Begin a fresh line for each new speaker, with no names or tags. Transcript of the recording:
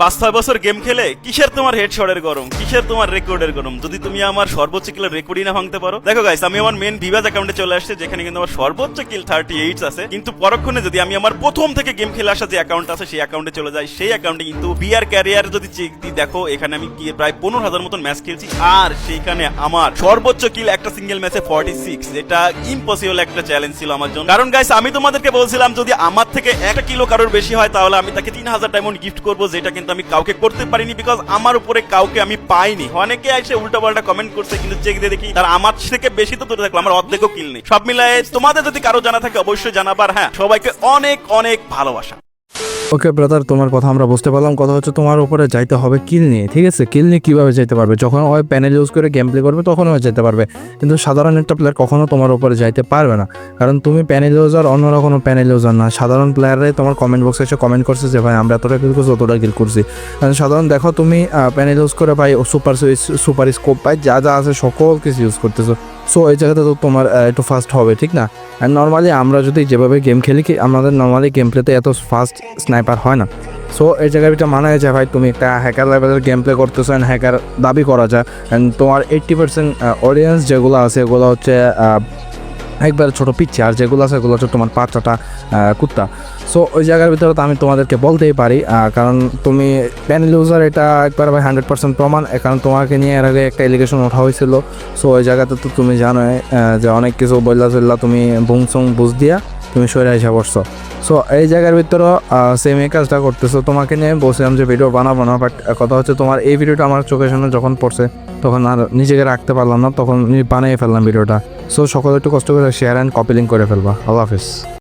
পাঁচ, ছয় বছর গেম খেলে কিসের তোমার হেডশটের গরম? কিসের তোমার রেকর্ডের গরম? যদি তুমি আমার সর্বোচ্চ কিলের রেকর্ডই না ভাঙতে পারো। দেখো গাইস আমি আমার মেন ভিভাজ অ্যাকাউন্টে চলে আসছে, যেখানে কিন্তু আমার সর্বোচ্চ কিল থার্টি এইট আছে। কিন্তু পরক্ষণে যদি আমি আমার প্রথম থেকে গেম খেলে আসা যে অ্যাকাউন্ট আছে, সেই অ্যাকাউন্টে চলে যাই। সেই অ্যাকাউন্টে কিন্তু বিআর ক্যারিয়ার যদি চেক দিই দেখো, এখানে আমি প্রায় পনেরো হাজার মতন ম্যাচ খেলছি। আর সেইখানে আমার সর্বোচ্চ কিল একটা সিঙ্গেল ম্যাচে ফর্টি সিক্স যেটা ইম্পসিবল একটা চ্যালেঞ্জ ছিল আমার জন্য। কারণ গাইস আমি তোমাদেরকে বলছিলাম, যদি আমার থেকে একটা কিলো কারোর বেশি হয়, তাহলে আমি তাকে তিন হাজার ডায়মন্ড গিফট করব, যেটা কিন্তু আমি কাউকে করতে পারিনি বিকজ আমার উপরে কাউকে আমি পাইনি। অনেকে এসে উল্টা পাল্টা কমেন্ট করছে, কিন্তু চেক দিয়ে দেখি তার আমার থেকে বেশি তো দূরে থাকল, আমার অর্ধেকও কিল নেই। সব মিলায়ে তোমাদের যদি কারও জানা থাকে, অবশ্যই জানাবার হ্যাঁ সবাইকে অনেক অনেক ভালোবাসা।
ওকে ব্রাদার তোমার কথা আমরা বুঝতে পারলাম। কথা হচ্ছে তোমার উপরে যাইতে হবে কিল নিয়ে, ঠিক আছে? কিল নিয়ে কীভাবে যেতে পারবে? যখন ওই প্যানেল ইউজ করে গেম প্লে করবে তখন ওই যেতে পারবে। কিন্তু সাধারণ একটা প্লেয়ার কখনো তোমার উপরে যাইতে পারবে না। কারণ তুমি প্যানেল ইউজার অন্যরা কোনো প্যানেল ইউজার না। সাধারণ প্লেয়ারে তোমার কমেন্ট বক্সে এসে কমেন্ট করছে যে, ভাই, আমরা এতটা কিল করছি, অতটা কিল করছি। কারণ সাধারণ, দেখো তুমি প্যানেল ইউজ করে, ভাই সুপার সুপার স্কোপ পাই যা যা আছে, সকল কিছু ইউজ করতেছো। সো এই জায়গাতে তো তোমার একটু ফাস্ট হবে, ঠিক না? আর নর্মালি আমরা যদি যেভাবে গেম খেলি কি, আমাদের নর্মালি গেম প্লেতে এত ফাস্ট স্নাইপার হয় না। সো এই জায়গায় এটা মানা যায়, ভাই, তুমি একটা হ্যাকার লেভেলের গেম প্লে করতেছো অ্যান্ড হ্যাকার দাবি করা যায়। অ্যান্ড তোমার এইট্টি পার্সেন্ট অডিয়েন্স যেগুলো আছে, এগুলো হচ্ছে একবার ছোটো পিচ্ছে আর যেগুলো আছে, এগুলো হচ্ছে তোমার পাঁচটা কুত্তা। সো ওই জায়গার ভিতরে তো আমি তোমাদেরকে বলতেই পারি কারণ তুমি প্যানেল ইউজার এটা একবার ভাই হান্ড্রেড পার্সেন্ট প্রমাণ কারণ তোমাকে নিয়ে এর আগে একটা এলিগেশন ওঠা হয়েছিল। সো ওই জায়গাতে তো তুমি জানোই যে অনেক কিছু বললা চললা তুমি বুংসুং বুঝ দিয়া তুমি সরে আসা পড়ছো। সো এই জায়গার ভিতরেও সেম এই কাজটা করতেছো। তোমাকে নিয়ে বলছিলাম যে ভিডিও বানাবো না বাট কথা হচ্ছে তোমার এই ভিডিওটা আমার চোখের সামনে যখন পড়ছে, তখন আর নিজেকে রাখতে পারলাম না, তখন বানিয়ে ফেললাম ভিডিওটা সো সকলে একটু কষ্ট করে শেয়ার অ্যান্ড কপি লিঙ্ক করে ফেলবা। আল্লাহ হাফিজ।